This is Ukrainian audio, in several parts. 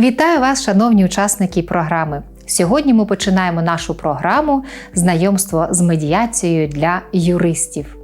Вітаю вас, шановні учасники програми. Сьогодні ми починаємо нашу програму Знайомство з медіацією для юристів.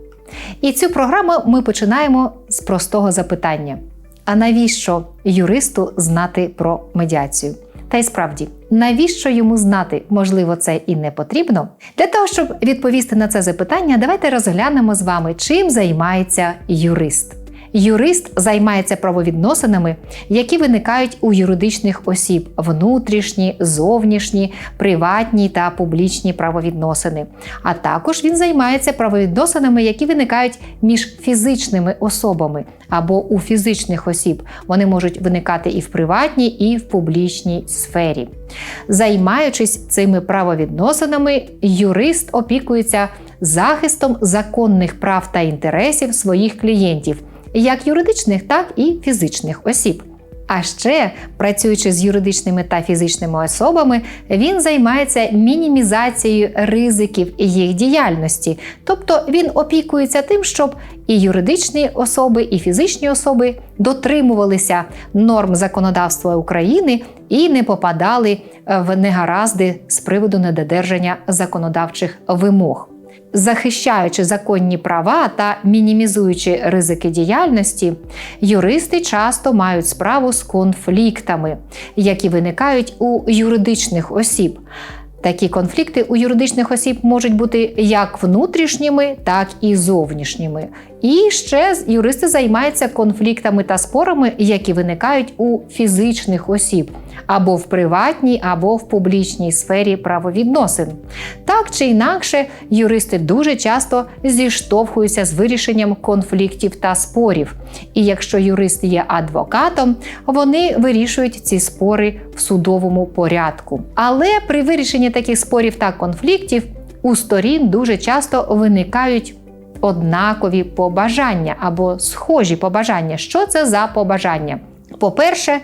І цю програму ми починаємо з простого запитання: а навіщо юристу знати про медіацію? Та й справді, навіщо йому знати, можливо, це і не потрібно? Для того, щоб відповісти на це запитання, давайте розглянемо з вами, чим займається юрист. Юрист займається правовідносинами, які виникають у юридичних осіб: внутрішні, зовнішні, приватні та публічні правовідносини. А також він займається правовідносинами, які виникають між фізичними особами або у фізичних осіб. Вони можуть виникати і в приватній, і в публічній сфері. Займаючись цими правовідносинами, юрист опікується захистом законних прав та інтересів своїх клієнтів як юридичних, так і фізичних осіб. А ще, працюючи з юридичними та фізичними особами, він займається мінімізацією ризиків їх діяльності, тобто він опікується тим, щоб і юридичні особи, і фізичні особи дотримувалися норм законодавства України і не попадали в негаразди з приводу недодержання законодавчих вимог захищаючи законні права та мінімізуючи ризики діяльності, юристи часто мають справу з конфліктами, які виникають у юридичних осіб. Такі конфлікти у юридичних осіб можуть бути як внутрішніми, так і зовнішніми. І ще юристи займаються конфліктами та спорами, які виникають у фізичних осіб, або в приватній, або в публічній сфері правовідносин. Так чи інакше, юристи дуже часто зіштовхуються з вирішенням конфліктів та спорів. І якщо юрист є адвокатом, вони вирішують ці спори в судовому порядку. Але при вирішенні таких спорів та конфліктів у сторін дуже часто виникають однакові побажання або схожі побажання. Що це за побажання? По-перше,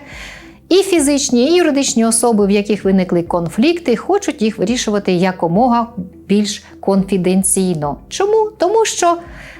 і фізичні, і юридичні особи, в яких виникли конфлікти, хочуть їх вирішувати якомога більш конфіденційно. Чому? Тому що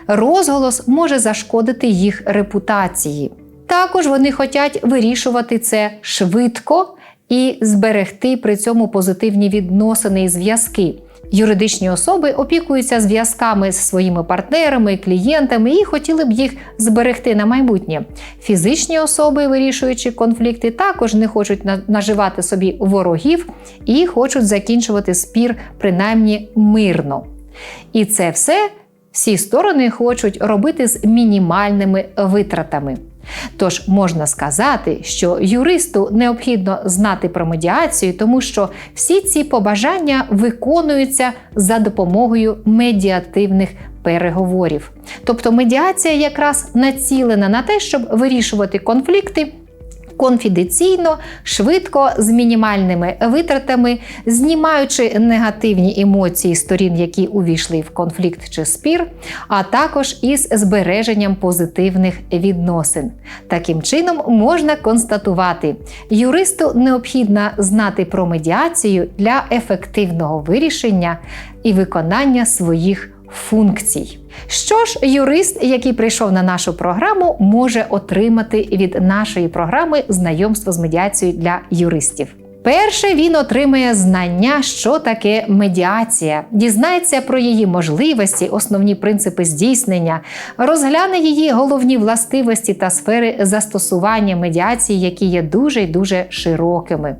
розголос може зашкодити їх репутації. Також вони хочуть вирішувати це швидко і зберегти при цьому позитивні відносини і зв'язки. Юридичні особи опікуються зв'язками з своїми партнерами, клієнтами і хотіли б їх зберегти на майбутнє. Фізичні особи, вирішуючи конфлікти, також не хочуть наживати собі ворогів і хочуть закінчувати спір принаймні мирно. І це все всі сторони хочуть робити з мінімальними витратами. Тож можна сказати, що юристу необхідно знати про медіацію, тому що всі ці побажання виконуються за допомогою медіативних переговорів. Тобто медіація якраз націлена на те, щоб вирішувати конфлікти конфіденційно, швидко, з мінімальними витратами, знімаючи негативні емоції сторін, які увійшли в конфлікт чи спір, а також із збереженням позитивних відносин. Таким чином можна констатувати, юристу необхідно знати про медіацію для ефективного вирішення і виконання своїх функцій. Що ж, юрист, який прийшов на нашу програму, може отримати від нашої програми знайомство з медіацією для юристів. Перше він отримає знання, що таке медіація, дізнається про її можливості, основні принципи здійснення, розгляне її головні властивості та сфери застосування медіації, які є дуже й дуже широкими.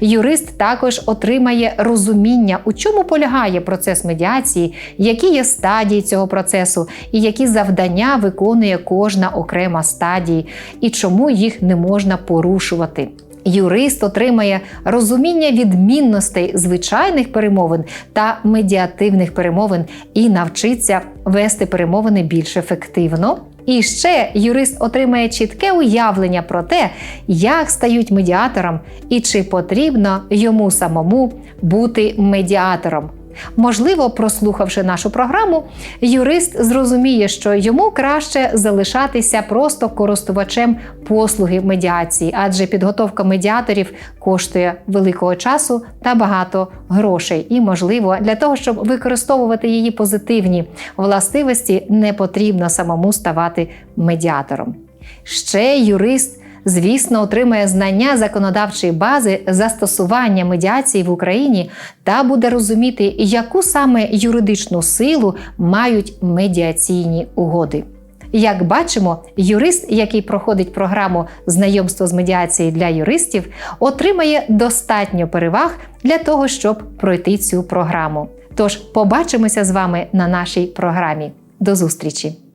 Юрист також отримає розуміння, у чому полягає процес медіації, які є стадії цього процесу, і які завдання виконує кожна окрема стадія, і чому їх не можна порушувати. Юрист отримає розуміння відмінностей звичайних перемовин та медіативних перемовин і навчиться вести перемовини більш ефективно. І ще юрист отримає чітке уявлення про те, як стають медіатором і чи потрібно йому самому бути медіатором. Можливо, прослухавши нашу програму, юрист зрозуміє, що йому краще залишатися просто користувачем послуги медіації, адже підготовка медіаторів коштує великого часу та багато грошей. І, можливо, для того, щоб використовувати її позитивні властивості, не потрібно самому ставати медіатором. Ще юрист звісно, отримає знання законодавчої бази застосування медіації в Україні та буде розуміти, яку саме юридичну силу мають медіаційні угоди. Як бачимо, юрист, який проходить програму знайомство з медіацією для юристів, отримає достатньо переваг для того, щоб пройти цю програму. Тож побачимося з вами на нашій програмі. До зустрічі!